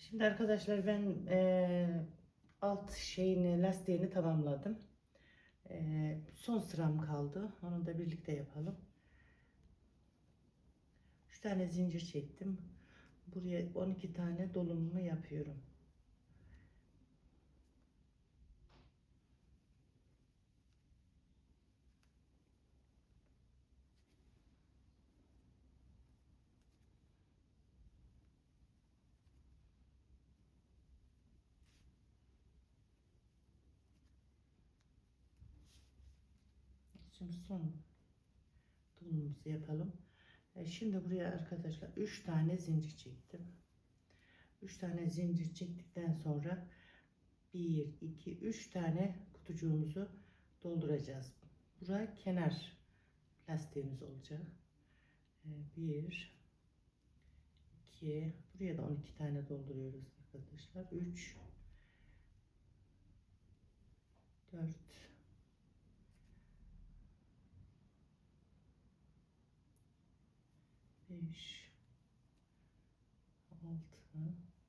Şimdi arkadaşlar ben eee, alt şeyini lastiğini tamamladım. Eee, son sıram kaldı. Onu da birlikte yapalım. 3 tane zincir çektim. Buraya 12 tane dolumumu yapıyorum. Şimdi son dolumumuzu yapalım. E, Şimdi buraya arkadaşlar 3 tane zincir çektim. 3 tane zincir çektikten sonra 1, 2, 3 tane kutucuğumuzu dolduracağız. Buraya kenar lastiğimiz olacak. 1, 2, buraya da 12 tane dolduruyoruz arkadaşlar. 3, 4, 5 6